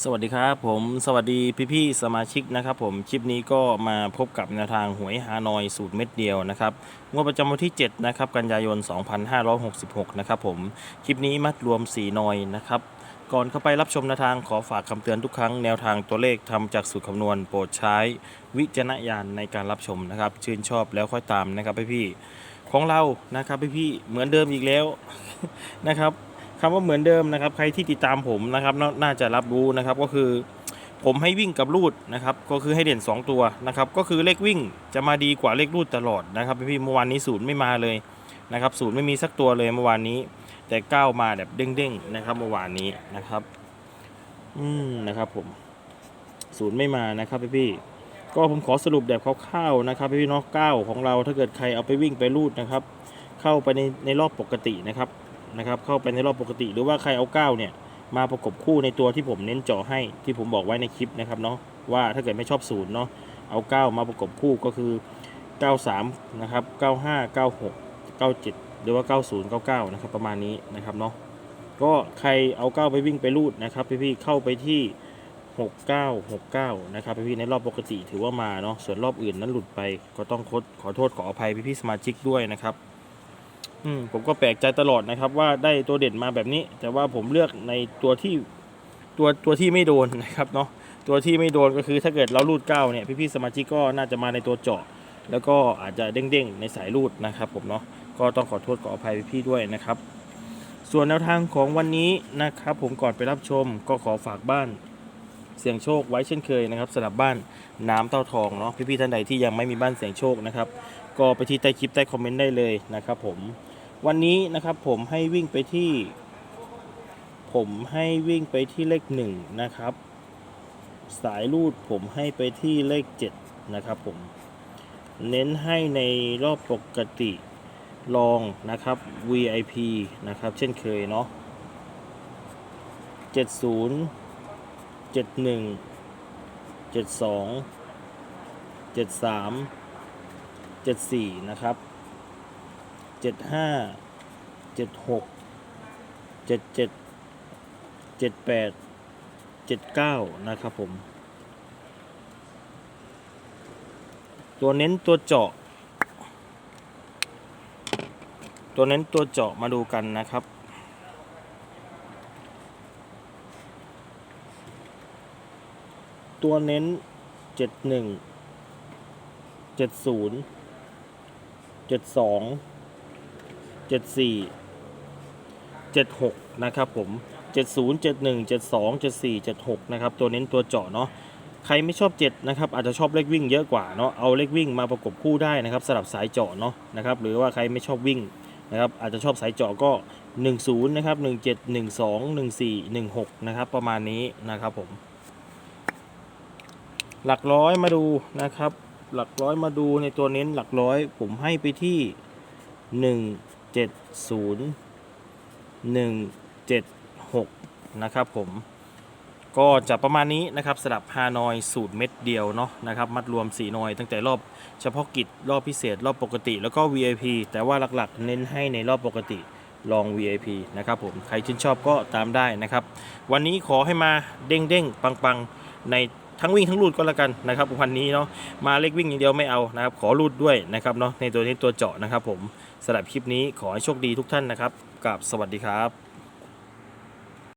สวัสดีครับผมสวัสดีพี่ๆสมาชิกนะครับผมคลิปนี้ก็มาพบกับแนวทางหวยฮานอยสูตรเม็ดเดียวนะครับงวดประจำวันที่7นะครับกันยายน 2566 นะครับผมคลิปนี้มัดรวม 4 นอยนะครับก่อนเข้าไปรับชมแนวทางขอฝากคำเตือนทุกครั้งแนวทางตัวเลขทำจากสูตรคำนวณโปรดใช้วิจารณญาณในการรับชมนะครับชื่นชอบแล้วค่อยตามนะครับพี่ๆของเรานะครับพี่ๆเหมือนเดิมอีกแล้วนะครับ คำว่าเหมือนเดิมนะครับ ใครที่ติดตามผมนะครับน่าจะรับรู้นะครับก็คือ ผมให้วิ่งกับรูดนะครับ ก็คือให้เด่น 2 ตัวนะครับ ก็คือเลขวิ่งจะมาดีกว่าเลขรูดตลอดนะครับพี่เมื่อวานนี้ศูนย์ไม่มาเลยนะครับศูนย์ไม่มีสักตัวเลยเมื่อวานนี้ แต่ก้าวมาแบบเด้งๆนะครับเมื่อวานนี้นะครับ อืมนะครับ ผมศูนย์ไม่มานะครับพี่ๆก็ผมขอสรุปแบบคร่าวๆนะครับพี่ๆเนาะเก้าของเราถ้าเกิดใครเอาไปวิ่งไปรูดนะครับ เข้าไปในในรอบปกตินะครับ นะครับเข้าไปในรอบปกติ หรือว่าใครเอาเก้าเนี่ย มาประกบคู่ในตัวที่ผมเน้นเจาะให้ที่ผมบอกไว้ในคลิปนะครับเนาะว่าถ้าเกิดไม่ชอบศูนย์เนาะเอา 9 มาประกบคู่ก็คือ 93 นะครับ 95 96 97 หรือว่า 90 99 นะครับประมาณนี้นะครับเนาะก็ใครเอา 9 ไปวิ่งไปรูดนะครับพี่ๆเข้าไปที่ 6969 นะครับพี่ๆในรอบปกติถือว่ามาเนาะส่วนรอบอื่นนั้นหลุดไปก็ต้องขอขอโทษขออภัยพี่ๆสมาชิกด้วยนะครับ อืมผมก็แปลกใจตลอดนะครับ ว่าได้ตัวเด่นมาแบบนี้ แต่ว่าผมเลือกในตัวที่ตัวตัวที่ไม่โดนนะครับเนาะตัวที่ไม่โดนก็คือถ้าเกิดเรารูดเก้าเนี่ยพี่ๆสมาชิกก็น่าจะมาในตัวเจาะ แล้วก็อาจจะเด้งๆในสายรูดนะครับ ผมเนาะก็ต้องขอโทษขออภัยพี่ๆด้วยนะครับ ส่วนแนวทางของวันนี้นะครับ ผมก่อนไปรับชมก็ขอฝากบ้านเสี่ยงโชคไว้เช่นเคยนะครับสำหรับบ้านน้ำเต้าทองเนาะพี่ๆท่านใดที่ยังไม่มีบ้านเสี่ยงโชคนะครับ ก็ไปที่ใต้คลิปใต้คอมเมนต์ได้เลยนะครับ ผม วันนี้นะครับผมให้วิ่งไปที่ ผมให้วิ่งไปที่เลขหนึ่งนะครับ สายรูดผมให้ไปที่เลขเจ็ดนะครับผมเน้นให้ในรอบปกติลองนะครับ VIP นะครับ เช่นเคยเนาะ70 71 72 73 74นะครับ เจ็ดห้าเจ็ดหกเจ็ดเจ็ดเจ็ดแปดเจ็ดเก้านะครับผม ตัวเน้นตัวเจาะ ตัวเน้นตัวเจาะมาดูกันนะครับตัวเน้นเจ็ด หนึ่งเจ็ดศูนย์เจ็ดสองเจ็ดสี่เจ็ดหกนะครับผมเจ็ดศูนย์เจ็ดหนึ่งเจ็ดสองเจ็ดสี่เจ็ดหกนะครับ ตัวเน้นตัวเจาะเนาะใครไม่ชอบเจ็ดนะครับ อาจจะชอบเลขวิ่งเยอะกว่าเนาะเอาเลขวิ่งมาประกบคู่ได้นะครับสลับสายเจาะเนาะนะครับหรือว่าใครไม่ชอบวิ่งนะครับอาจจะชอบสายเจาะก็ 10 นะครับ 17 12 14 16 นะครับ ประมาณนี้นะครับผม หลักร้อยมาดูนะครับ หลักร้อยมาดูในตัวเน้นหลักร้อยผมให้ไปที่ 1 7 0 1 7 6นะครับผมก็จะประมาณนี้นะครับสำหรับฮานอยสูตรเม็ดเดียวเนาะนะครับมัดรวม4นอย ตั้งแต่รอบเฉพาะกิจรอบพิเศษ รอบปกติ แล้วก็ VIP แต่ว่าหลักๆ เน้นให้ในรอบปกติลอง VIP นะครับผมใครชื่นชอบก็ตามได้นะครับ วันนี้ขอให้มาเด้งๆ ปังๆ ใน ทั้งวิ่งทั้งรูดก็แล้วกันนะครับพันนี้เนาะมาเล็กวิ่งอย่างเดียวไม่เอานะครับขอรูดด้วยนะครับเนาะในตัวนี้ตัวเจาะนะครับผมสำหรับคลิปนี้ขอให้โชคดีทุกท่านนะครับกับสวัสดีครับ